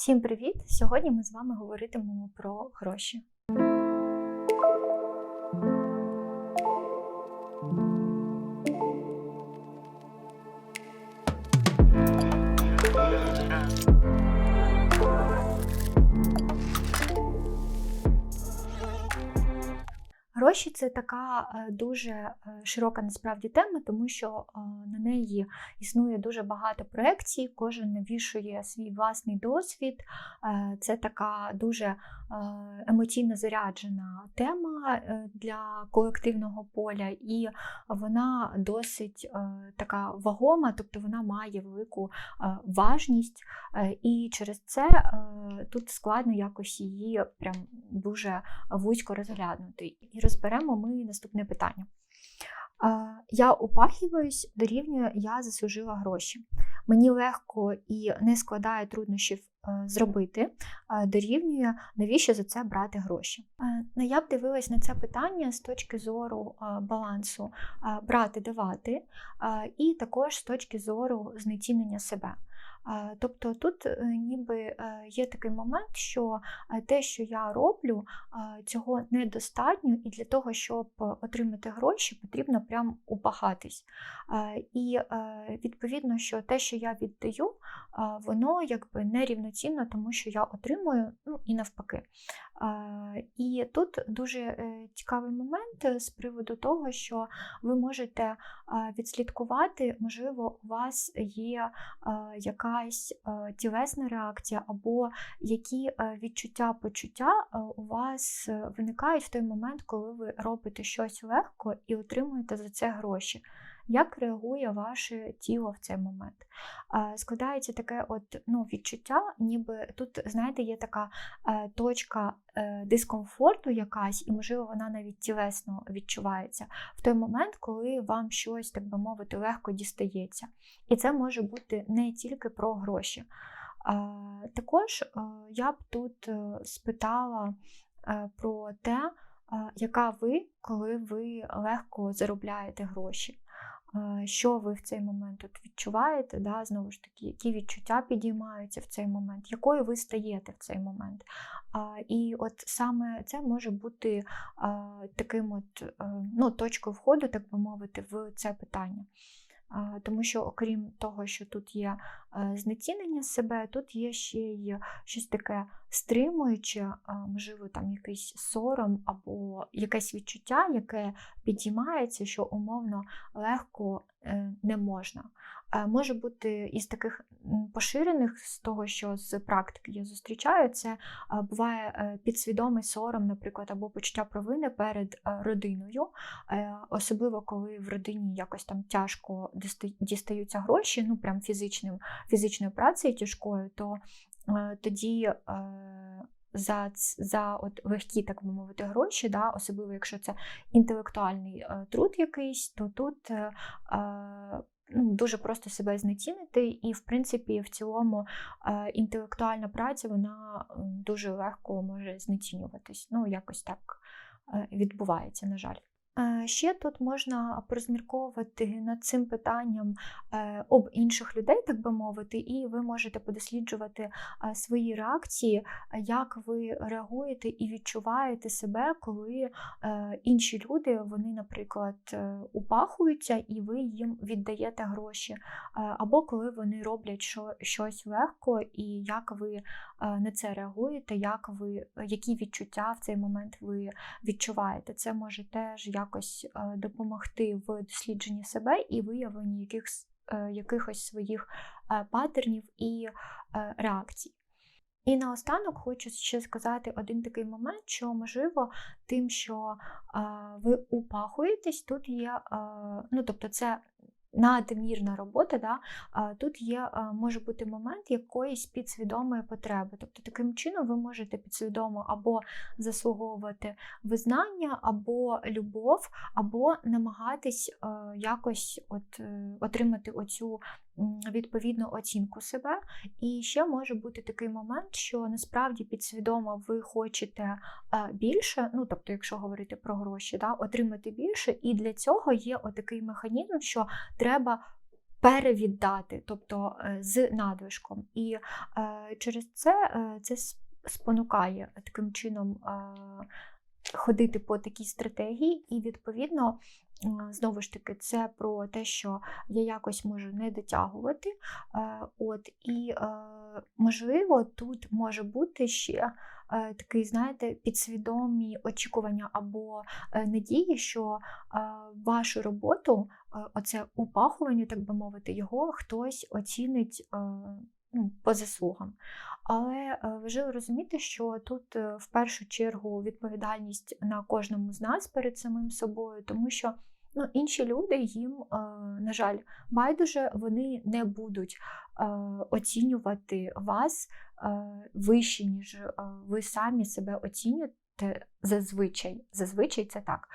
Всім привіт! Сьогодні ми з вами говоритимемо про гроші. Гроші це така е, дуже е, широка насправді тема, тому що е, на неї існує дуже багато проекцій, кожен навішує свій власний досвід. Це така дуже емоційно заряджена тема для колективного поля, і вона досить така вагома, тобто вона має велику важність, і через це тут складно якось її прям дуже вузько розглянути. Розберемо ми наступне питання. Я упахиваюсь, дорівнює, я заслужила гроші. Мені легко і не складає труднощів е, зробити, дорівнює, навіщо за це брати гроші. Ну, я б дивилась на це питання з точки зору балансу брати-давати, і також з точки зору знецінення себе. Тобто тут е, ніби е, є такий момент, що е, те, що я роблю, цього недостатньо, і для того, щоб отримати гроші, потрібно прям упахатись. Е, І відповідно, що те, що я віддаю, воно якби нерівноцінно тому, що я отримую, ну і навпаки. І тут дуже цікавий момент з приводу того, що ви можете відслідкувати, можливо, у вас є е, якась е, тілесна реакція, або які е, відчуття, почуття е, у вас виникають в той момент, коли ви робите щось легко і отримуєте за це гроші. Як реагує ваше тіло в цей момент? Складається таке от, ну, відчуття, ніби тут, знаєте, є така е, точка е, дискомфорту якась, і, можливо, вона навіть тілесно відчувається в той момент, коли вам щось, так би мовити, легко дістається. І це може бути не тільки про гроші. Також е, я б тут спитала про те, яка ви, коли ви легко заробляєте гроші. Що ви в цей момент от відчуваєте? Да? Знову ж таки, які відчуття підіймаються в цей момент, якою ви стаєте в цей момент? І от саме це може бути таким от, е, ну, точкою входу, так би мовити, в це питання. Тому що, окрім того, що тут є е, знецінення себе, тут є ще й щось таке стримуюче, можливо, там якийсь сором або якесь відчуття, яке підіймається, що умовно легко е, не можна. Е, Може бути із таких поширених, з того, що з практики я зустрічаю, це е, буває е, підсвідомий сором, наприклад, або почуття провини перед родиною, особливо коли в родині якось там тяжко дістаються гроші, ну прям фізичним, фізичною працею тяжкою, то тоді. За, за от легкі, так би мовити, гроші, да, особливо якщо це інтелектуальний е, труд якийсь, то тут е, ну, дуже просто себе знецінити, і, в принципі, в цілому е, інтелектуальна праця вона дуже легко може знецінюватись. Ну, якось так е, відбувається, на жаль. Е, Ще тут можна порозмірковувати над цим питанням е, об інших людей, так би мовити, і ви можете подосліджувати е, свої реакції, як ви реагуєте і відчуваєте себе, коли інші люди, вони, наприклад, упахуються і ви їм віддаєте гроші, або коли вони роблять щось легко, і як ви на це реагуєте, як ви, які відчуття в цей момент ви відчуваєте. Це може теж якось е, допомогти в дослідженні себе і виявленні якихось, е, якихось своїх е, патернів і реакцій. І наостанок хочу ще сказати один такий момент, що можливо тим, що ви упахуєтесь, тут є, ну тобто це надмірна робота, да, тут є, може бути момент якоїсь підсвідомої потреби. Тобто таким чином ви можете підсвідомо або заслуговувати визнання, або любов, або намагатись е, якось от, е, отримати оцю відповідну оцінку себе. І ще може бути такий момент, що насправді підсвідомо ви хочете е, більше, ну тобто, якщо говорити про гроші, да, отримати більше, і для цього є отакий механізм, що треба перевіддати, тобто е, з надлишком. І е, через це е, це спонукає таким чином ходити по такій стратегії, і, відповідно, знову ж таки, це про те, що я якось можу не дотягувати. От, І, можливо, тут може бути ще. Такий, знаєте, підсвідомі очікування або надії, що вашу роботу, оце упахування, так би мовити, його хтось оцінить ну, по заслугам. Але е, важливо розуміти, що тут е, в першу чергу відповідальність на кожному з нас перед самим собою, тому що ну, інші люди їм, е, на жаль, байдуже вони не будуть оцінювати вас вище, ніж ви самі себе оцінюєте. Зазвичай, зазвичай це так.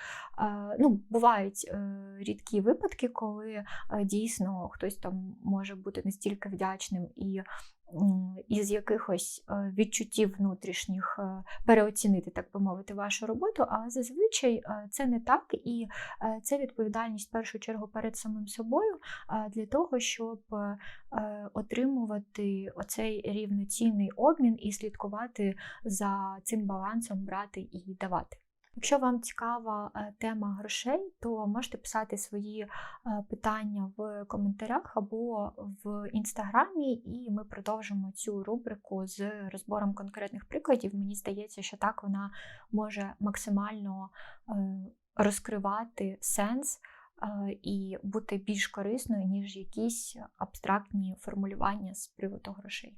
Ну, Бувають рідкі випадки, коли дійсно хтось там може бути настільки вдячним і із якихось е, відчуттів внутрішніх е, переоцінити, так би мовити, вашу роботу, а зазвичай е, це не так, і це відповідальність в першу чергу перед самим собою для того, щоб отримувати оцей рівноцінний обмін і слідкувати за цим балансом брати і давати. Якщо вам цікава е, тема грошей, то можете писати свої е, питання в коментарях або в інстаграмі, і ми продовжимо цю рубрику з розбором конкретних прикладів. Мені здається, що так вона може максимально е, розкривати сенс. І бути більш корисною, ніж якісь абстрактні формулювання з приводу грошей.